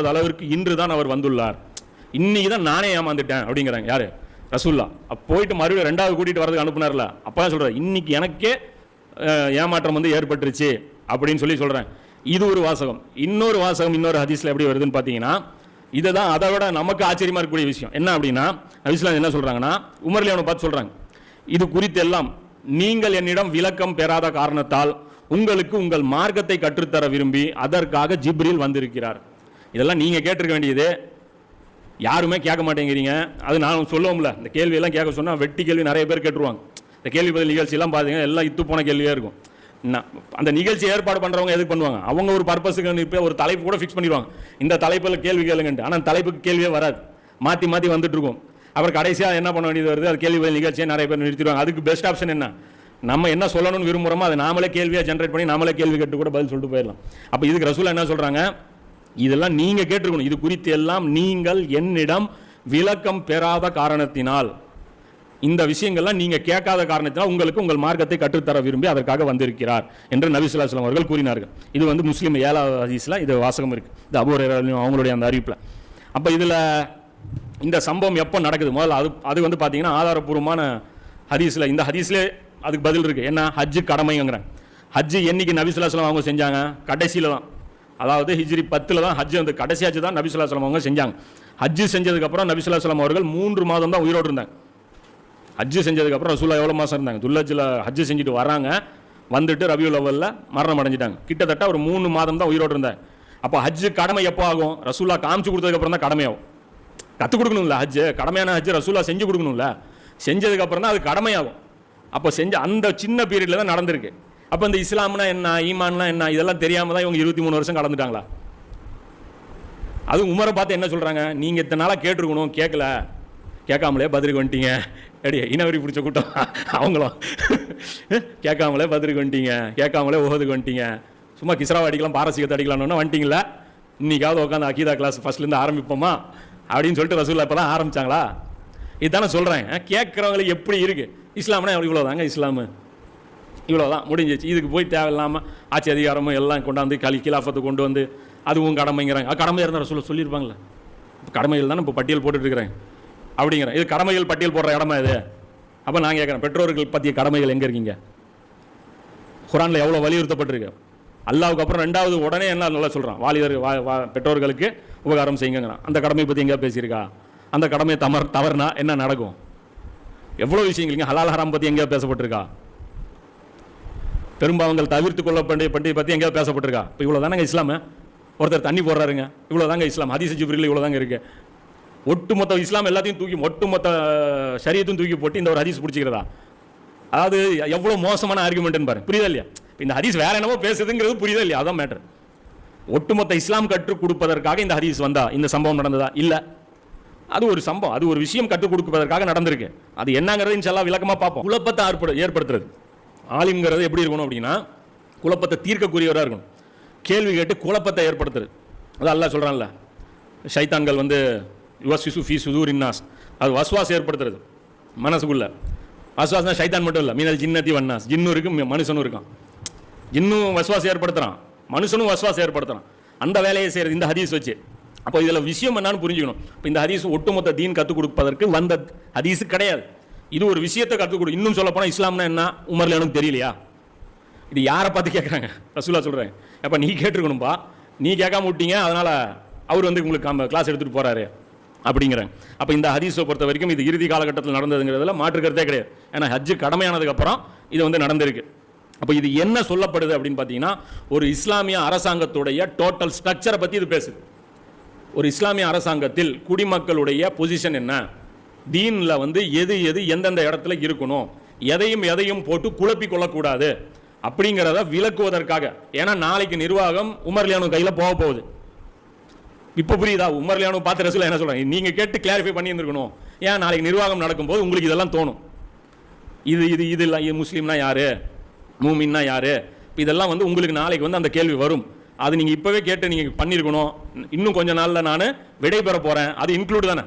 முடியாத அளவிற்கு இன்று தான் அவர் வந்துள்ளார். இன்னைக்கு தான் நானே ஏமாந்துட்டேன் அப்படிங்கிறாங்க. யாரு? ரசூல்லா. போயிட்டு மறுபடியும் ரெண்டாவது கூட்டிட்டு வரதுக்கு அனுப்புனார்ல. அப்போ தான் சொல்கிறார் இன்னைக்கு எனக்கே ஏமாற்றம் வந்து ஏற்பட்டுருச்சு அப்படின்னு சொல்லி சொல்கிறேன் இது ஒரு வாசகம். இன்னொரு வாசகம் இன்னொரு ஹதீஸில் எப்படி வருதுன்னு பார்த்தீங்கன்னா இதை தான் அதை விட நமக்கு ஆச்சரியமாக இருக்கக்கூடிய விஷயம். என்ன அப்படின்னா ஹதீஸ்லாம் என்ன சொல்கிறாங்கன்னா உமர்லியாவை பார்த்து சொல்கிறாங்க இது குறித்து எல்லாம் நீங்கள் என்னிடம் விளக்கம் பெறாத காரணத்தால் உங்களுக்கு உங்கள் மார்க்கத்தை கற்றுத்தர விரும்பி அதற்காக ஜிப்ரில் வந்திருக்கிறார். இதெல்லாம் நீங்கள் கேட்டிருக்க வேண்டியது. யாருமே கேட்க மாட்டேங்கிறீங்க. அது நான் சொல்லுவோம்ல இந்த கேள்வியெல்லாம் கேட்க சொன்னால் வெட்டி கேள்வி நிறைய பேர் கேட்டுருவாங்க. இந்த கேள்வி பதில் நிகழ்ச்சியெல்லாம் பார்த்தீங்கன்னா எல்லாம் இத்து போன கேள்வியாக இருக்கும். அந்த நிகழ்ச்சி ஏற்பாடு பண்ணுறவங்க எதுக்கு பண்ணுவாங்க? அவங்க ஒரு பர்பஸுக்கு இப்போ ஒரு தலைப்பு கூட ஃபிக்ஸ் பண்ணிடுவாங்க. இந்த தலைப்பில் கேள்வி கேளுங்கன்ட்டு. ஆனால் தலைப்புக்கு கேள்வியே வராது. மாற்றி மாற்றி வந்துட்டுருக்கும் அப்புறம் கடைசியாக என்ன பண்ண வேண்டியது வருது? அது கேள்வி பதில் நிகழ்ச்சியை நிறைய பேர் நிறுத்திடுவாங்க. அதுக்கு பெஸ்ட் ஆப்ஷன் என்ன? நம்ம என்ன சொல்லணும்னு விரும்புகிறோமோ அதை நாமளே கேள்வியாக ஜென்ரேட் பண்ணி நாமளே கேள்வி கேட்டு கூட பதில் சொல்லிட்டு போயிடலாம். அப்போ இதுக்கு ரசூலா என்ன சொல்கிறாங்க இதெல்லாம் நீங்கள் கேட்டிருக்கணும். இது குறித்து எல்லாம் நீங்கள் என்னிடம் விளக்கம் பெறாத காரணத்தினால். இந்த விஷயங்கள்லாம் நீங்கள் கேட்காத காரணத்தினால் உங்களுக்கு உங்கள் மார்க்கத்தை கற்றுத்தர விரும்பி அதற்காக வந்திருக்கிறார் என்று நபிசுல்லாஸ்லாம் அவர்கள் கூறினார்கள். இது வந்து முஸ்லீம் ஏழாவது ஹதீஸில் இது வாசகம் இருக்குது இது அபூ அவங்களுடைய அந்த அறிவிப்பில். அப்போ இதில் இந்த சம்பவம் எப்போ நடக்குது? முதல்ல அது அது வந்து பார்த்தீங்கன்னா ஆதாரப்பூர்வமான ஹதீஸில் இந்த ஹதீஸ்லே அதுக்கு பதில் இருக்குது என்ன ஹஜ்ஜு கடமைங்கிறேன். ஹஜ்ஜு என்றைக்கு நபிசுல்லாஸ்லாம் அவங்க செஞ்சாங்க? கடைசியில் தான் அதாவது ஹிஜ்ரி பத்தில் தான் ஹஜ் வந்து கடைசி ஹஜ் தான் நபி அவங்க செஞ்சாங்க. ஹஜ்ஜு செஞ்சதுக்கப்புறம் நபி அவர்கள் மூன்று மாதம் தான் உயிரோடு இருந்தாங்க. ஹஜ்ஜு செஞ்சதுக்கப்புறம் ரசூலா எவ்வளோ மாதம் இருந்தாங்க? துல்லஜில் ஹஜ்ஜு செஞ்சுட்டு வராங்க. வந்துட்டு ரபியுல் லெவலில் மரணம் அடைஞ்சிட்டாங்க. கிட்டத்தட்ட ஒரு மூணு மாதம் தான் உயிரோடு இருந்தாங்க. அப்போ ஹஜ்ஜு கடமை எப்போ ஆகும்? ரசூலா காமிச்சு கொடுத்ததுக்கப்புறம் தான் கடமையாகும். கற்றுக் கொடுக்கணும்ல ஹஜ்ஜு கடமையான ஹஜ்ஜு ரசூலா செஞ்சு கொடுக்கணும்ல. செஞ்சதுக்கப்புறம் தான் அது கடமையாகும். அப்போ செஞ்ச அந்த சின்ன பீரியடில் தான் நடந்திருக்கு. அப்போ இந்த இஸ்லாம்னா என்ன ஈமான்னா என்ன இதெல்லாம் தெரியாமல் தான் இவங்க இருபத்தி மூணு வருஷம் கலந்துட்டாங்களா அதுவும் உமரை பார்த்து என்ன சொல்கிறாங்க நீங்கள் இத்தனை நாளாக கேட்டிருக்கணும் கேட்கல கேட்காமலே பதிலுக்கு வந்துட்டீங்க. அடியே இனவரி பிடிச்ச கூட்டம். அவங்களும். கேட்காமலே பதிலுக்கு வந்துட்டீங்க. கேட்காமலே உகதுக்கு வந்துட்டீங்க. சும்மா கிஸ்ராவை அடிக்கலாம் பாரசீகத்தை அடிக்கலாம்னு வந்துட்டீங்களா இன்னைக்காவது உட்காந்து அகீதா கிளாஸ் ஃபஸ்ட்லேருந்து ஆரம்பிப்போமா? அப்படின்னு சொல்லிட்டு ரசூல்லா இப்போலாம் ஆரம்பிச்சாங்களா? இதுதானே சொல்கிறேன் கேட்குறவங்களுக்கு எப்படி இருக்குது இஸ்லாம்னா இவ்வளோ தாங்க இஸ்லாமு. இவ்வளோதான் முடிஞ்சிச்சு. இதுக்கு போய் தேவையில்லாமல் ஆட்சி அதிகாரமும் எல்லாம் கொண்டாந்து களி கிலாஃபத்தை கொண்டு வந்து அதுவும் கடமைங்கிறாங்க. கடமை இருந்தால் சொல்ல சொல்லியிருப்பாங்களே இப்போ கடமைகள் தானே இப்போ பட்டியல் போட்டுட்டு அப்படிங்கிறேன் இது கடமைகள் பட்டியல் போடுற இடமா இது? அப்போ நான் கேட்குறேன் பெற்றோர்கள் பற்றிய கடமைகள் எங்கே இருக்கீங்க? குரானில் எவ்வளோ வலியுறுத்தப்பட்டிருக்கு? அல்லாவுக்கு அப்புறம் ரெண்டாவது உடனே என்ன நல்லா சொல்கிறான் வாலிபர் வா வா பெற்றோர்களுக்கு உபகாரம் செய்யுங்கிறான் அந்த கடமையை பற்றி எங்கேயா பேசியிருக்கா? அந்த கடமையை தமர் தவறுனா என்ன நடக்கும்? எவ்வளோ விஷயங்கள் ஹலால் ஹராம் பற்றி எங்கேயா பேசப்பட்டிருக்கா? பெரும்பாவங்கள் தவிர்த்து கொள்ள பண்டிகை பண்டிகை பற்றி எங்கேயாவது பேசப்பட்டிருக்கா? இப்போ இவ்வளோ தானங்க இஸ்லாமு? ஒருத்தர் தண்ணி போடுறாருங்க. இவ்வளோ தாங்க இஸ்லாம். ஹதீஸ் ஜிப்ரில் இவ்வளோ தாங்க இருக்குது ஒட்டுமொத்த இஸ்லாம் எல்லாத்தையும் தூக்கி ஒட்டுமொத்த சரியத்தையும் தூக்கி போட்டு இந்த ஒரு ஹதீஸ் பிடிச்சிக்கிறதா? அதாவது எவ்வளோ மோசமான ஆர்குமெண்ட்னு பாருங்க புரியுதா இல்லையா? இந்த ஹதீஸ் வேற என்னவோ பேசுதுங்கிறது புரியுதா இல்லையா? அதான் மேட்டர் ஒட்டுமொத்த இஸ்லாம் கற்றுக் கொடுப்பதற்காக இந்த ஹதீஸ் வந்தா இந்த சம்பவம் நடந்ததா? இல்லை. அது ஒரு சம்பவம். அது ஒரு விஷயம் கற்றுக் கொடுப்பதற்காக நடந்திருக்கு. அது என்னங்கிறது இன்ஷால்லா விளக்கமாக பார்ப்போம். குழப்பத்தை ஏற்படு ஏற்படுத்துறது. ஆலிம்ங்கிறது எப்படி இருக்கணும் அப்படின்னா குழப்பத்தை தீர்க்கக்கூடியவராக இருக்கணும். கேள்வி கேட்டு குழப்பத்தை ஏற்படுத்துறது. அது அல்லா சொல்கிறான்ல சைத்தான்கள் வந்து யுவசிசு ஃபீ சுதூர் இன்னாஸ் அது வசுவாசம் ஏற்படுத்துறது மனசுக்குள்ளே. வஸ்வாஸ்னா சைத்தான் மட்டும் இல்லை மீனல் ஜின்னத்தி வண்ணாஸ் ஜின்னும் இருக்கு மனுஷனும் இருக்கான். ஜின்னும் வசுவாசம் ஏற்படுத்துகிறான் மனுஷனும் வஸ்வாஸ் ஏற்படுத்துகிறான் அந்த வேலையை செய்கிறது இந்த ஹதீஸ் வச்சு. அப்போ இதில் விஷயம் என்னான்னு புரிஞ்சுக்கணும். இப்போ இந்த ஹதீஸ் ஒட்டுமொத்த தீன் கற்றுக் கொடுப்பதற்கு வந்த ஹதீஸு கிடையாது. இது ஒரு விஷயத்தை கற்றுக் கொடு. இன்னும் சொல்ல போனால் இஸ்லாம்னா என்ன? உமர்ல எனக்கு தெரியலையா? இது யாரை பார்த்து கேட்குறாங்க ரசூலா சொல்கிறேன் அப்போ நீ கேட்டுருக்கணும்பா. நீ கேட்காம விட்டீங்க அதனால் அவர் வந்து உங்களுக்கு கிளாஸ் எடுத்துகிட்டு போகிறாரு அப்படிங்கிறாங்க. அப்போ இந்த ஹதீஸை பொறுத்த வரைக்கும் இது இறுதி காலகட்டத்தில் நடந்ததுங்கிறதுல மாற்றுக்கிறதே கிடையாது. ஏன்னா ஹஜ்ஜு கடமையானதுக்கப்புறம் இது வந்து நடந்திருக்கு. அப்போ இது என்ன சொல்லப்படுது அப்படின்னு பார்த்தீங்கன்னா ஒரு இஸ்லாமிய அரசாங்கத்துடைய டோட்டல் ஸ்ட்ரக்சரை பற்றி இது பேசுது. ஒரு இஸ்லாமிய அரசாங்கத்தில் குடிமக்களுடைய பொசிஷன் என்ன? தீனில் வந்து எது எது எந்தெந்த இடத்துல இருக்கணும் எதையும் எதையும் போட்டு குழப்பி கொள்ளக்கூடாது. அப்படிங்கிறத விளக்குவதற்காக. ஏன்னா நாளைக்கு நிர்வாகம் உமர்லியானு கையில் போக போகுது. இப்போ புரியுதா? உமர்லியானு பார்த்து ரசில் என்ன சொல்கிறாங்க நீங்கள் கேட்டு கிளாரிஃபை பண்ணியிருந்துருக்கணும். ஏன் நாளைக்கு நிர்வாகம் நடக்கும்போது உங்களுக்கு இதெல்லாம் தோணும்? இது இது இது இல்லை இது முஸ்லீம்னா யார்? மூமின்னா யார்? இதெல்லாம் வந்து உங்களுக்கு நாளைக்கு வந்து அந்த கேள்வி வரும். அது நீங்கள் இப்போவே கேட்டு நீங்கள் பண்ணியிருக்கணும். இன்னும் கொஞ்ச நாளில் நான் விடை பெற போகிறேன் அது இன்க்ளூட் தானே?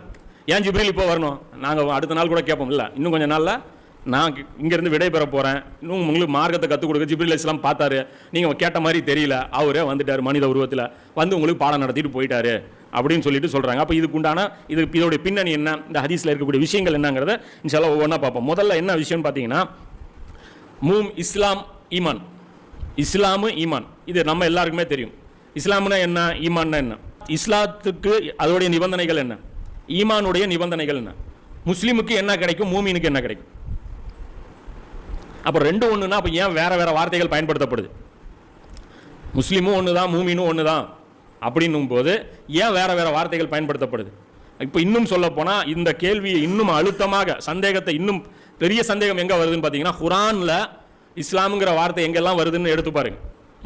ஏன் ஜிப்ரில் இப்போ வரணும்? நாங்கள் அடுத்த நாள் கூட கேட்போம். இல்லை இன்னும் கொஞ்ச நாளில் நான் இங்கேருந்து விடைபெற போகிறேன் இன்னும் உங்களுக்கு மார்க்கத்தை கற்றுக் கொடுக்க ஜிப்ரில் இஸ்லாம் பார்த்தாரு. நீங்கள் கேட்ட மாதிரி தெரியல. அவரே வந்துட்டார் மனித உருவத்தில். வந்து உங்களுக்கு பாடம் நடத்திட்டு போயிட்டாரு அப்படின்னு சொல்லிட்டு சொல்கிறாங்க அப்போ இதுக்கு உண்டான இது இதோடைய பின்னணி என்ன? இந்த ஹதீஸில் இருக்கக்கூடிய விஷயங்கள் என்னங்கிறத இன்ஷால்லாம் ஒவ்வொன்றா பார்ப்போம். முதல்ல என்ன விஷயம்னு பார்த்தீங்கன்னா மூம் இஸ்லாம் ஈமான். இஸ்லாமு ஈமான். இது நம்ம எல்லாருக்குமே தெரியும். இஸ்லாம்னா என்ன? ஈமான்னா என்ன? இஸ்லாத்துக்கு அதோடைய நிபந்தனைகள் என்ன? ஈமானுடைய நிபந்தனைகள் என்ன முஸ்லீமுக்கு என்ன கிடைக்கும் மூமினுக்கு என்ன கிடைக்கும்? அப்போ ரெண்டு ஒன்றுனா அப்போ ஏன் வேற வேற வார்த்தைகள் பயன்படுத்தப்படுது? முஸ்லீமும் ஒன்று தான் மூமினும் ஒன்று தான் அப்படின்னும் போது ஏன் வேற வேற வார்த்தைகள் பயன்படுத்தப்படுது? இப்போ இன்னும் சொல்ல போனால் இந்த கேள்வியை இன்னும் அழுத்தமாக சந்தேகத்தை இன்னும் பெரிய சந்தேகம் எங்கே வருதுன்னு பார்த்தீங்கன்னா குரானில் இஸ்லாமுங்கிற வார்த்தை எங்கெல்லாம் வருதுன்னு எடுத்து பாருங்க.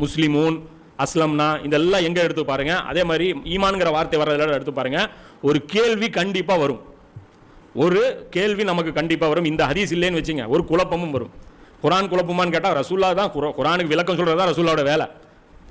முஸ்லிமூன் அஸ்லம்னா இதெல்லாம் எங்கே எடுத்து பாருங்க. அதே மாதிரி ஈமான்ங்கிற வார்த்தை வர்றதெல்லாம் எடுத்து பாருங்க. ஒரு கேள்வி கண்டிப்பாக வரும். ஒரு கேள்வி நமக்கு கண்டிப்பாக வரும். இந்த ஹதீஸ் இல்லைன்னு வச்சுங்க. ஒரு குழப்பமும் வரும். குரான் குழப்பமான்னு கேட்டால் ரசூல்லா தான் குரானுக்கு விளக்கம் சொல்கிறது தான் ரசூல்லாவோட வேலை.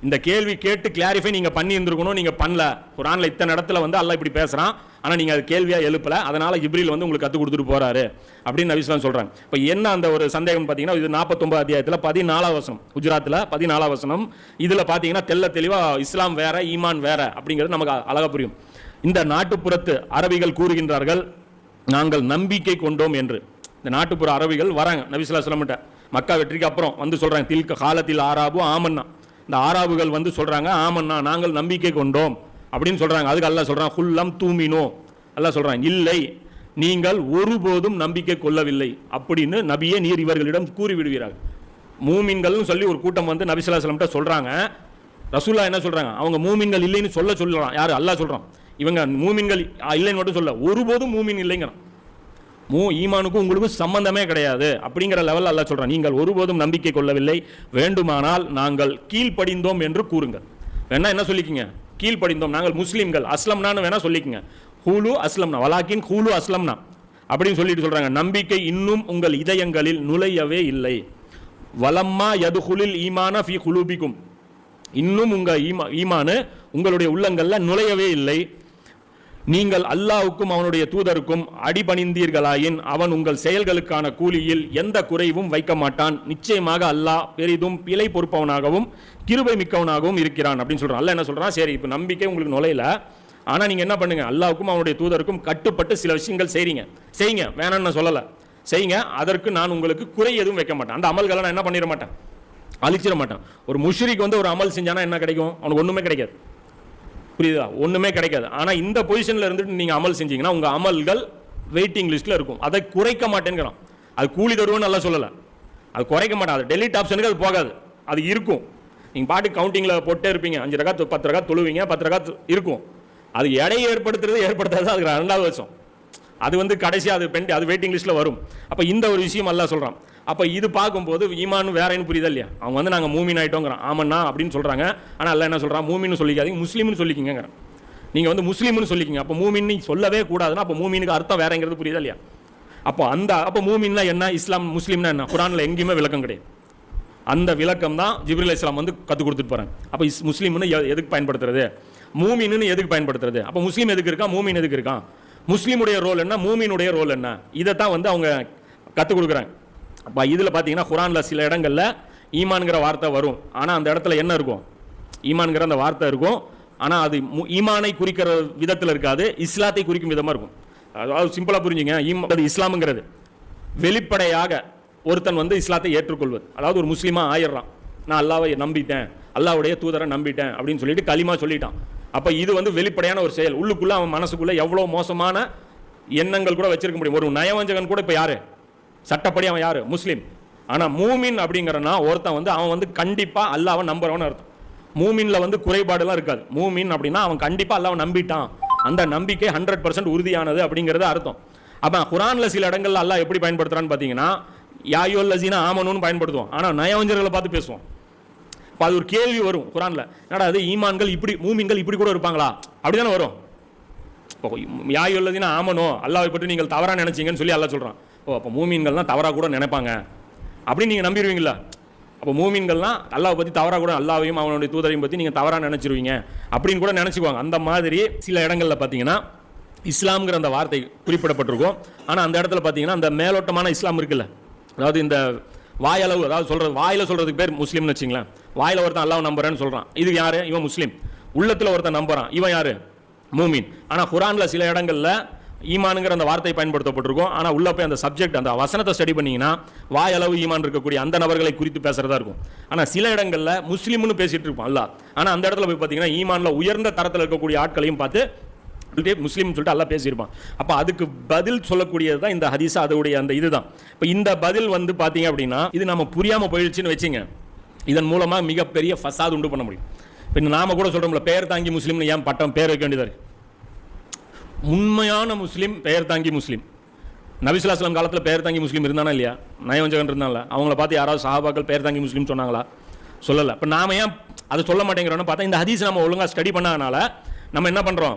இந்த கேள்வி கேட்டு கிளாரிஃபை நீங்கள் பண்ணி இருந்திருக்கணும் நீங்கள் பண்ணல. குரானில் இத்தனை இடத்துல வந்து அல்லாஹ் இப்படி பேசுகிறான் ஆனால் நீங்கள் அது கேள்வியாக எழுப்பலை. அதனால் ஜிப்ரீல் வந்து உங்களுக்கு கற்றுக் கொடுத்துட்டு போகிறாரு அப்படின்னு நபிஸ்லாம் சொல்கிறாங்க இப்போ என்ன அந்த ஒரு சந்தேகம் பார்த்தீங்கன்னா இது நாற்பத்தொம்பது அத்தியாயத்தில் பதினாலாம் வசனம். குஜராத்தில் பதினாலாம் வசனம். இதில் பார்த்தீங்கன்னா தெள்ள தெளிவாக இஸ்லாம் வேற ஈமான் வேற அப்படிங்கிறது நமக்கு அழகாக புரியும். இந்த நாட்டுப்புறத்து அரபிகள் கூறுகின்றார்கள் நாங்கள் நம்பிக்கை கொண்டோம் என்று. இந்த நாட்டுப்புற அரபிகள் வராங்க. நபிசுல்லா சொல்லமிட்ட மக்கா வெற்றிக்கு அப்புறம் வந்து சொல்கிறாங்க தில்க காலத்தில் ஆராபு ஆமன்னா. இந்த ஆராபுகள் வந்து சொல்கிறாங்க ஆமண்ணா நாங்கள் நம்பிக்கை கொண்டோம் அப்படின்னு சொல்கிறாங்க அதுக்கு அல்லாஹ் சொல்கிறான் ஃபுல்லம் தூமினோ. எல்லாம் சொல்கிறாங்க இல்லை நீங்கள் ஒருபோதும் நம்பிக்கை கொள்ளவில்லை. அப்படின்னு நபியே நீர் இவர்களிடம் கூறிவிடுவீர்கள் மூமின்கள்னு சொல்லி ஒரு கூட்டம் வந்து நபிசுல்லா சொல்லமிட்ட சொல்கிறாங்க ரசூல்லா என்ன சொல்கிறாங்க அவங்க மூமின்கள் இல்லைன்னு சொல்ல சொல்லலாம். யார்? அல்லா சொல்கிறான் இவங்க மூமின்கள் இல்லைன்னு மட்டும் சொல்ல ஒருபோதும் மூமின் இல்லைங்கிறான். மூ ஈமானுக்கும் உங்களுக்கும் சம்பந்தமே கிடையாது. அப்படிங்கிற லெவலில் அல்ல சொல்றான். நீங்கள் ஒருபோதும் நம்பிக்கை கொள்ளவில்லை. வேண்டுமானால் நாங்கள் கீழ்ப்படிந்தோம் என்று கூறுங்கள். வேணா என்ன சொல்லிக்கிங்க? கீழ்ப்படிந்தோம். நாங்கள் முஸ்லீம்கள். அஸ்லம்னான்னு வேணால் சொல்லிக்கங்க. ஹூலு அஸ்லம்னா வலாக்கின் ஹூலு அஸ்லம்னா. அப்படின்னு சொல்லிட்டு சொல்கிறாங்க நம்பிக்கை இன்னும் உங்கள் இதயங்களில் நுழையவே இல்லை. வலம்மா யதுகுலில் ஈமான ஃபி குலூபிக்கும். இன்னும் உங்கள் ஈமா ஈமானு உங்களுடைய உள்ளங்களில் நுழையவே இல்லை. நீங்கள் அல்லாவுக்கும் அவனுடைய தூதருக்கும் அடிபணிந்தீர்களாயின் அவன் உங்கள் செயல்களுக்கான கூலியில் எந்த குறைவும் வைக்க மாட்டான். நிச்சயமாக அல்லாஹ் பெரிதும் பிழை பொறுப்பவனாகவும் கிருபை மிக்கவனாகவும் இருக்கிறான் அப்படின்னு சொல்கிறான் அல்ல என்ன சொல்கிறான் சரி இப்போ நம்பிக்கை உங்களுக்கு நுழையல. ஆனால் நீங்கள் என்ன பண்ணுங்கள் அல்லாவுக்கும் அவனுடைய தூதருக்கும் கட்டுப்பட்டு சில விஷயங்கள் செய்கிறீங்க செய்யுங்க. வேணாம்னு நான் செய்யுங்க. அதற்கு நான் உங்களுக்கு குறை எதுவும் வைக்க மாட்டேன். அந்த அமல்களை நான் என்ன பண்ணிட மாட்டேன்? அழிச்சிட மாட்டேன். ஒரு முஷ்ரிக்கு வந்து ஒரு அமல் செஞ்சானா என்ன கிடைக்கும்? அவனுக்கு ஒன்றுமே கிடைக்காது. புரியுதா? ஒன்றுமே கிடைக்காது. ஆனால் இந்த பொசிஷனில் இருந்துட்டு நீங்கள் அமல் செஞ்சீங்கன்னா உங்கள் அமல்கள் வெயிட்டிங் லிஸ்ட்டில் இருக்கும். அதை குறைக்க மாட்டேங்கிறான் அது கூலி தருவோன்னு நல்லா சொல்லலை. அது குறைக்க மாட்டேன். அது டெலிட் ஆப்ஷனுக்கு அது போகாது. அது இருக்கும். நீங்கள் பாட்டு கவுண்டிங்கில் போட்டே இருப்பீங்க. அஞ்சு ரகா பத்து ரகா தொழுவீங்க பத்து ரகா இருக்கும். அது எடையை ஏற்படுத்துறது ஏற்படுத்தாது அதுக்கு ரெண்டாவது வருஷம் அது வந்து கடைசியாக அது பெண்ட் அது வெயிட்டிங் லிஸ்ட்டில் வரும். அப்போ இந்த ஒரு விஷயம் நல்லா சொல்கிறான் அப்போ இது பார்க்கும்போது ஈமான் வேறேன்னு புரியுதா இல்லையா? அவங்க வந்து நாங்கள் மூமின் ஆகிட்டோங்கிறோம் ஆமண்ணா அப்படின்னு சொல்கிறாங்க ஆனால் அல்லாஹ் என்ன சொல்கிறான் மூமின்னு சொல்லிக்காதீங்க. முஸ்லீம்னு சொல்லிக்கிங்கிறேன் நீங்கள் வந்து முஸ்லீம்னு சொல்லிக்கிங்க. அப்போ மூமின் சொல்லவே கூடாதுன்னா அப்போ மூமினுக்கு அர்த்தம் வேறங்கிறது புரியுதா இல்லையா? அப்போ அந்த அப்போ மூமின்னா என்ன? இஸ்லாம் முஸ்லீம்னா என்ன? குரானில் எங்கேயுமே விளக்கம் கிடையாது. அந்த விளக்கம் தான் ஜிப்ரில் இஸ்லாம் வந்து கற்றுக் கொடுத்துட்டு போகிறேன் அப்போ இஸ் முஸ்லீம்னு எ- எதுக்கு பயன்படுத்துறது? மூமின்னு எதுக்கு பயன்படுத்துறது? அப்போ முஸ்லீம் எதுக்கு இருக்கா மூமின் எதுக்கு இருக்கான்? முஸ்லீமுடைய ரோல் என்ன? மூமினுடைய ரோல் என்ன? இதை தான் வந்து அவங்க கற்றுக் கொடுக்குறாங்க. அப்போ இதில் பார்த்தீங்கன்னா குரானில் சில இடங்களில் ஈமான்கிற வார்த்தை வரும். ஆனால் அந்த இடத்துல என்ன இருக்கும்? ஈமான்கிற அந்த வார்த்தை இருக்கும். ஆனால் அது மு- ஈமானை குறிக்கிற விதத்தில் இருக்காது. இஸ்லாத்தை குறிக்கும் விதமாக இருக்கும். அதாவது சிம்பிளாக புரிஞ்சுங்க. ஈம் அது இஸ்லாமுங்கிறது. வெளிப்படையாக ஒருத்தன் வந்து இஸ்லாத்தை ஏற்றுக்கொள்வது. அதாவது ஒரு முஸ்லீமாக ஆயிடுறான். நான் அல்லாவை நம்பிட்டேன். அல்லாவுடைய தூதரை நம்பிட்டேன் அப்படின்னு சொல்லிட்டு களிமா சொல்லிட்டான். அப்போ இது வந்து வெளிப்படையான ஒரு செயல். உள்ளுக்குள்ளே அவன் மனசுக்குள்ளே எவ்வளோ மோசமான எண்ணங்கள் கூட வச்சிருக்க முடியும். ஒரு நயவஞ்சகன் கூட இப்போ யாரு? சட்டப்படி அவன் யார்? முஸ்லீம். ஆனால் மூமின் அப்படிங்கிறனா ஒருத்தன் வந்து அவன் வந்து கண்டிப்பாக அல்லாவை நம்புறவன் அர்த்தம். மூமின்ல வந்து குறைபாடுலாம் இருக்காது. மூமின் அப்படின்னா அவன் கண்டிப்பாக அல்லாவை நம்பிட்டான். அந்த நம்பிக்கை ஹண்ட்ரட் பர்சன்ட் உறுதியானது அப்படிங்கிறது அர்த்தம். அப்போ குரானில் சில இடங்கள்ல அல்லாஹ் எப்படி பயன்படுத்துகிறான்னு பார்த்தீங்கன்னா யாயோ லசீனா ஆமனுன்னு பயன்படுத்துவோம். ஆனால் நயவஞ்சர்களை பார்த்து பேசுவோம். இப்போ அது ஒரு கேள்வி வரும் குரானில். என்னடா அது ஈமான்கள் இப்படி மூமின்கள் இப்படி கூட இருப்பாங்களா? அப்படி தானே வரும். இப்போ யாய் லசீனா ஆமனோ அல்லாவை பற்றி நீங்கள் தவறாக நினச்சிங்கன்னு சொல்லி அல்லா சொல்கிறான் ஓ அப்போ மூமீன்கள்லாம் தவறாக கூட நினைப்பாங்க. அப்படின்னு நீங்கள் நம்பிடுவீங்களா அப்போ மூமீன்கள்லாம் அல்லாவை பற்றி தவறாக கூட அல்லாவையும் அவனுடைய தூதரையும் பற்றி நீங்கள் தவறாக நினச்சிருவீங்க. அப்படின்னு கூட நினச்சிக்குவாங்க. அந்த மாதிரி சில இடங்களில் பார்த்தீங்கன்னா இஸ்லாம்ங்கிற அந்த வார்த்தை குறிப்பிடப்பட்டிருக்கும். ஆனால் அந்த இடத்துல பார்த்தீங்கன்னா அந்த மேலோட்டமான இஸ்லாம் இருக்குல்ல. அதாவது இந்த வாயளவு அதாவது சொல்கிறது வாயில் சொல்கிறதுக்கு பேர் முஸ்லீம்னு வச்சிங்களேன் வாயில் ஒருத்தன் அல்லாவை நம்புறேன்னு சொல்கிறான் இது யார்? இவன் முஸ்லீம். உள்ளத்தில் ஒருத்தன் நம்புறான். இவன் யார்? மூமின். ஆனால் குரானில் சில இடங்களில் ஈமானுங்கிற அந்த வார்த்தை பயன்படுத்தப்பட்டிருக்கும். ஆனால் உள்ளே போய் அந்த சப்ஜெக்ட் அந்த வசனத்தை ஸ்டடி பண்ணிங்கன்னா வாயளவு ஈமான் இருக்கக்கூடிய அந்த நபர்களை குறித்து பேசுகிறதா இருக்கும். ஆனால் சில இடங்களில் முஸ்லீம்னு பேசிகிட்டு இருப்போம் அல்ல. ஆனால் அந்த இடத்துல போய் பார்த்தீங்கன்னா ஈமானில் உயர்ந்த தரத்தில் இருக்கக்கூடிய ஆட்களையும் பார்த்து முஸ்லீம் சொல்லிட்டு எல்லாம் பேசியிருப்பான். அப்போ அதுக்கு பதில் சொல்லக்கூடியது தான் இந்த ஹதீஸா அதோடைய அந்த இதுதான். இப்போ இந்த பதில் வந்து பார்த்தீங்க அப்படின்னா இது நம்ம புரியாமல் போயிடுச்சுன்னு வச்சுங்க. இதன் மூலமாக மிகப்பெரிய ஃபசாது உண்டு பண்ண முடியும். இப்போ நாம கூட சொல்கிறோம்ல பேர் தாங்கி முஸ்லீம்னு ஏன் பட்டம் பேர் வைக்க வேண்டியதாக இருக்குது உண்மையான முஸ்லீம் பெயர் தாங்கி முஸ்லீம். நபிசுலாஸ்லாம் காலத்தில் பெயர் தாங்கி முஸ்லீம் இருந்தானா இல்லையா? நயவஞ்சகன் இருந்தால அவங்கள பார்த்து யாராவது சஹாபாக்கள் பெயர் தாங்கி முஸ்லீம் சொன்னாங்களா? சொல்லலை. இப்போ நாம ஏன் அதை சொல்ல மாட்டேங்கிறோம்னு பார்த்தா இந்த ஹதீஸ் நம்ம ஒழுங்காக ஸ்டடி பண்ணாதனால நம்ம என்ன பண்ணுறோம்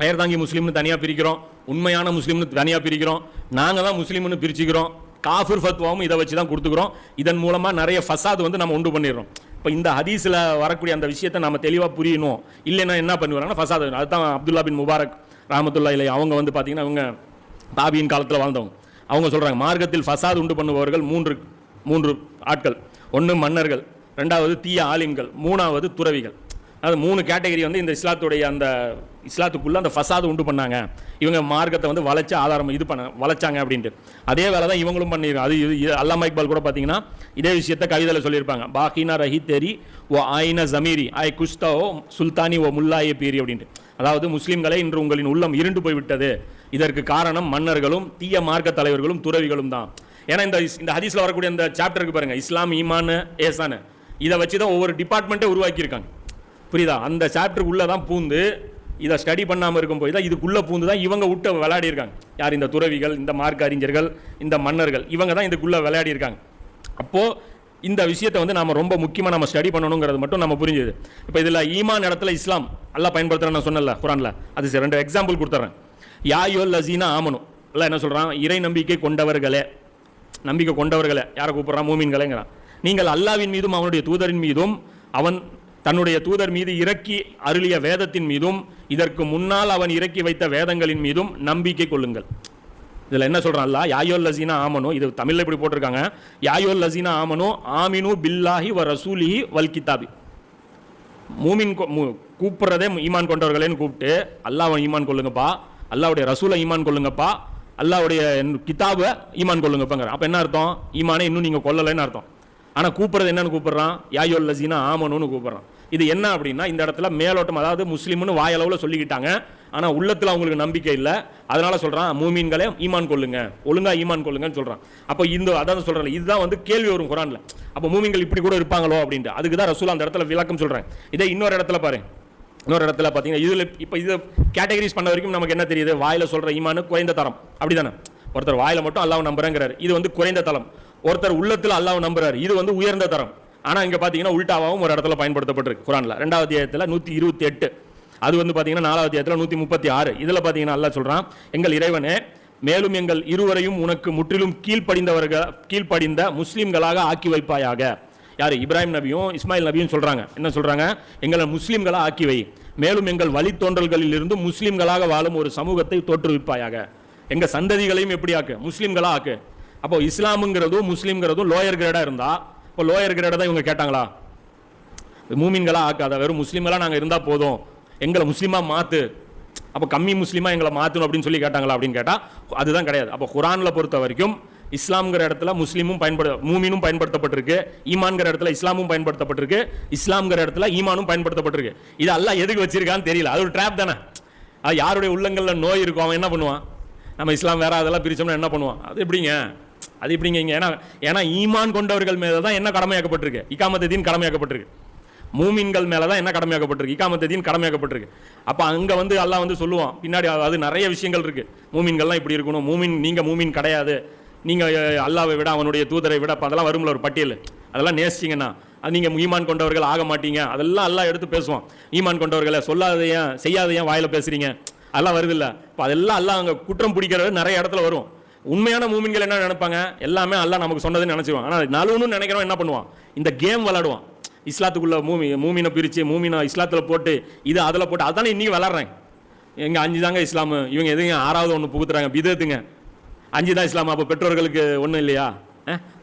பெயர் தாங்கி முஸ்லீம்னு தனியாக பிரிக்கிறோம். உண்மையான முஸ்லீம்னு தனியாக பிரிக்கிறோம். நாங்கள் தான் முஸ்லீம்னு பிரிச்சுக்கிறோம். காஃபிர் ஃபத்வாவும் இதை வச்சு தான் கொடுத்துக்கிறோம். இதன் மூலமாக நிறைய ஃபசாத் வந்து நம்ம உண்டு பண்ணிடுறோம். இப்போ இந்த ஹதீஸில் வரக்கூடிய அந்த விஷயத்தை நம்ம தெளிவாக புரியணும். இல்லைன்னா என்ன பண்ணுவாங்கன்னா ஃபசாத். அதுதான் அப்துல்லா பின் முபாரக் ராமத்துல்லா இல்லை அவங்க வந்து பார்த்தீங்கன்னா அவங்க தாபியின் காலத்தில் வாழ்ந்தவங்க. அவங்க சொல்கிறாங்க மார்க்கத்தில் ஃபசாத் உண்டு பண்ணுபவர்கள் மூன்று மூன்று ஆட்கள். ஒன்று மன்னர்கள் ரெண்டாவது தீய ஆலிம்கள் மூணாவது துறவிகள். அது மூணு கேட்டகரி வந்து இந்த இஸ்லாத்துடைய அந்த இஸ்லாத்துக்குள்ளே அந்த ஃபசாது உண்டு பண்ணாங்க. இவங்க மார்க்கத்தை வந்து வளைச்சு ஆதாரம் இது பண்ண வளைச்சாங்க அப்படின்ட்டு. அதே வேலை தான் இவங்களும் பண்ணிருக்காங்க அது இது- இது அல்லாமா இக்பால் கூட பார்த்தீங்கன்னா இதே விஷயத்த கவிதையில் சொல்லியிருப்பாங்க. பாக்கினா ரஹி தெரி ஓ ஆயின ஜமீரி ஐ குஸ்தா ஓ சுல்தானி ஓ முல்லாய பீரி அப்படின்ட்டு. அதாவது முஸ்லீம்களை இன்று உங்களின் உள்ளம் இருண்டு போய்விட்டது. இதற்கு காரணம் மன்னர்களும் தீய மார்க்க தலைவர்களும் துறவிகளும் தான். ஏன்னா இந்த இந்த ஹதீஸில் வரக்கூடிய இந்த சாப்டருக்கு பாருங்க. இஸ்லாம் ஈமான் ஏசானு. இதை வச்சு தான் ஒவ்வொரு டிபார்ட்மெண்ட்டே உருவாக்கியிருக்காங்க. புரியுதா? அந்த சாப்டருக்கு உள்ளே தான் பூந்து இதை ஸ்டடி பண்ணாமல் இருக்கும் போய் தான் இதுக்குள்ளே பூந்து தான் இவங்க விட்டு விளையாடிருக்காங்க யார் இந்த துறவிகள் இந்த மார்க்க அறிஞர்கள் இந்த மன்னர்கள் இவங்க தான் இதுக்குள்ளே விளையாடிருக்காங்க அப்போது இந்த விஷயத்தை வந்து நம்ம ரொம்ப முக்கியமாக நம்ம ஸ்டடி பண்ணணுங்கிறது மட்டும் நம்ம புரிஞ்சுது. இப்போ இதில் ஈமான் இடத்துல இஸ்லாம் எல்லாம் பயன்படுத்துகிறேன் நான் சொன்னல குரானில். அது சரி, ரெண்டு எக்ஸாம்பிள் கொடுத்துட்றேன் யாயோ லசீனா ஆமனும் எல்லாம் என்ன சொல்கிறான் இறை நம்பிக்கை கொண்டவர்களே நம்பிக்கை கொண்டவர்களே. யாரை கூப்பிட்றான்? மூமின்களேங்கிறான். நீங்கள் அல்லாவின் மீதும் அவனுடைய தூதரின் மீதும் அவன் தன்னுடைய தூதர் மீது இறக்கி அருளிய வேதத்தின் மீதும் இதற்கு முன்னால் அவன் இறக்கி வைத்த வேதங்களின் மீதும் நம்பிக்கை கொள்ளுங்கள். இதில் என்ன சொல்கிறான்ல யாயோல் லசீனா ஆமனோ இது தமிழில் இப்படி போட்டிருக்காங்க. யாயோல் லசீனா ஆமனோ ஆமினு பில்லாஹி வ ரசூலிஹி வல் கித்தாபி மூமின் கூப்பிட்றதே ஈமான் கொண்டவர்களேன்னு கூப்பிட்டு அல்லாவை ஈமான் கொள்ளுங்கப்பா. அல்லாவுடைய ரசூலை ஈமான் கொள்ளுங்கப்பா. அல்லாவுடைய கிதாபை ஈமான் கொள்ளுங்கப்பாங்கிற அப்போ என்ன அர்த்தம்? ஈமானே இன்னும் நீங்கள் கொல்லலைன்னு அர்த்தம். ஆனால் கூப்பிட்றது என்னன்னு கூப்பிட்றான்? யாயோல் லசீனா ஆமனுன்னு கூப்பிட்றான். இது என்ன அப்படின்னா இந்த இடத்துல மேலோட்டம் அதாவது முஸ்லீம்னு வாயளவில் சொல்லிக்கிட்டாங்க. ஆனால் உள்ளத்தில் அவங்களுக்கு நம்பிக்கை இல்லை. அதனால் சொல்கிறான் மூமீன்களே ஈமான் கொள்ளுங்க. ஒழுங்காக ஈமான் கொள்ளுங்கன்னு சொல்கிறான் அப்போ இந்த அதான் சொல்கிறேன் இதுதான் வந்து கேள்வி வரும் குரானில். அப்போ மூமின்கள் இப்படி கூட இருப்பாங்களோ அப்படின்ட்டு. அதுக்கு தான் ரசூல் அந்த இடத்துல விளக்கம் சொல்கிறேன் இதே இன்னொரு இடத்துல பாரு. இன்னொரு இடத்துல பார்த்தீங்கன்னா இதில் இப்போ இது கேட்டகரிஸ் பண்ண வரைக்கும் நமக்கு என்ன தெரியுது? வாயில் சொல்கிற ஈமானு குறைந்த தரம். அப்படி தானே ஒருத்தர் வாயில் மட்டும் அல்லாஹ் நம்புறேங்கிறார். இது வந்து குறைந்த தளம். ஒருத்தர் உள்ளத்தில் அல்லாவை நம்புறாரு. இது வந்து உயர்ந்த தரம். ஆனால் இங்கே பார்த்தீங்கன்னா உல்டாவாகவும் ஒரு இடத்துல பயன்படுத்தப்பட்டிருக்கு குரானில். ரெண்டாவது அத்தியாயத்தில் நூற்றி இருபத்தி எட்டு. அது வந்து பார்த்தீங்கன்னா நாலாவது இடத்துல நூற்றி முப்பத்தி ஆறு. இதில் பார்த்தீங்கன்னா நல்லா சொல்கிறான் எங்கள் இறைவனே மேலும் எங்கள் இருவரையும் உனக்கு முற்றிலும் கீழ்ப்படிந்தவர்கள் கீழ்ப்படிந்த முஸ்லீம்களாக ஆக்கி வைப்பாயாக. யார்? இப்ராஹிம் நபியும் இஸ்மாயில் நபியும் சொல்கிறாங்க என்ன சொல்கிறாங்க எங்களை முஸ்லீம்களாக ஆக்கி வை. மேலும் எங்கள் வழித்தோன்றல்களில் இருந்து முஸ்லீம்களாக வாழும் ஒரு சமூகத்தை தோற்றுவிப்பாயாக. எங்கள் சந்ததிகளையும் எப்படி ஆக்கு? முஸ்லீம்களாக ஆக்கு. அப்போ இஸ்லாமுங்கிறதும் முஸ்லீம்ங்கிறதும் லோயர் கிரேடாக இருந்தால் இப்போ லோயர் கிரேடை தான் இவங்க கேட்டாங்களா? மூமின்களாக ஆக்காத வெறும் முஸ்லீம்களாக நாங்கள் இருந்தால் போதும். எங்களை முஸ்லீமாக மாற்று அப்போ கம்மி முஸ்லீமாக எங்களை மாற்றணும் அப்படின்னு சொல்லி கேட்டாங்களா அப்படின்னு கேட்டால் அதுதான் கிடையாது. அப்போ குரானில் பொறுத்த வரைக்கும் இஸ்லாம்ங்கிற இடத்துல முஸ்லீமும் பயன்படு மூமினும் பயன்படுத்தப்பட்டிருக்கு. ஈமான்கிற இடத்துல இஸ்லாமும் பயன்படுத்தப்பட்டிருக்கு. இஸ்லாம்ங்கிற இடத்துல ஈமானும் பயன்படுத்தப்பட்டிருக்கு. இது எல்லாம் எதுக்கு வச்சிருக்கான்னு தெரியல. அது ஒரு ட்ராப் தானே. அது யாருடைய உள்ளங்களில் நோய் இருக்கும் அவன் என்ன பண்ணுவான்? நம்ம இஸ்லாம் வேற அதெல்லாம் பிரிச்சோம்னா என்ன பண்ணுவான்? அது எப்படிங்க? அது எப்படிங்க இங்கே? ஏன்னா ஏன்னா ஈமான் கொண்டவர்கள் மீது தான் என்ன கடமையாக்கப்பட்டிருக்கு? இக்காமத்து கடமையாக்கப்பட்டிருக்கு. மூமின்கள் மேலே தான் என்ன கடமையாக்கப்பட்டிருக்கு? இக்காமத்ததின் கடமையாக்கப்பட்டிருக்கு. அப்போ அங்கே வந்து எல்லாம் வந்து சொல்லுவான் பின்னாடி அது நிறைய விஷயங்கள் இருக்குது மூமின்கள்லாம் இப்படி இருக்கணும். மூமின் நீங்கள் மூமின் கிடையாது. நீங்கள் அல்லாவை விட அவனுடைய தூதரை விட அப்போ அதெல்லாம் வரும்ல ஒரு பட்டியல். அதெல்லாம் நேசிச்சிங்கன்னா அது நீங்கள் ஈமான் கொண்டவர்கள் ஆக மாட்டீங்க. அதெல்லாம் எல்லாம் எடுத்து பேசுவான். ஈமான் கொண்டவர்களை சொல்லாத ஏன் செய்யாத ஏன் அதெல்லாம் வருது இப்போ அதெல்லாம் எல்லாம் அங்கே குற்றம் பிடிக்கிறது நிறைய இடத்துல வரும். உண்மையான மூமின்கள் என்ன நினைப்பாங்க? எல்லாமே எல்லாம் நமக்கு சொன்னதுன்னு நினச்சிருவான். ஆனால் நலுன்னு நினைக்கிறவன் என்ன பண்ணுவான்? இந்த கேம் விளாடுவான் இஸ்லாத்துக்குள்ளே மூமி மூமினை பிரித்து மூமினை இஸ்லாத்தில் போட்டு இது அதில் போட்டு அதானே இன்றைக்கி விளாட்றேன் எங்கள் அஞ்சு தாங்க இஸ்லாமு இவங்க எதுங்க ஆறாவது ஒன்று புகுத்துறாங்க விதத்துங்க. அஞ்சு தான் இஸ்லாம் அப்போ பெற்றோர்களுக்கு ஒன்றும் இல்லையா?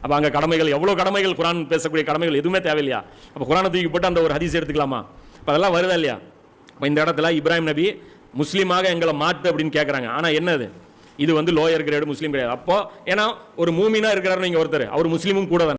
அப்போ அங்கே கடமைகள் எவ்வளோ கடமைகள் குரான் பேசக்கூடிய கடமைகள் எதுவுமே தேவையில்லையா? அப்போ குரானை தூக்கி போட்டு அந்த ஒரு ஹதீஸ் எடுத்துக்கலாமா? இப்போ அதெல்லாம் வருதா இல்லையா? இப்போ இந்த இடத்துல இப்ராஹிம் நபி முஸ்லீமாக எங்களை மாட்டு அப்படின்னு கேட்குறாங்க ஆனால் என்னது இது வந்து லோயர் கிரேடு முஸ்லீம் கிடையாது அப்போ ஏன்னா ஒரு மூமினா இருக்கிறாரு நீங்கள் ஒருத்தர். அவர் முஸ்லீமும் கூட தான்.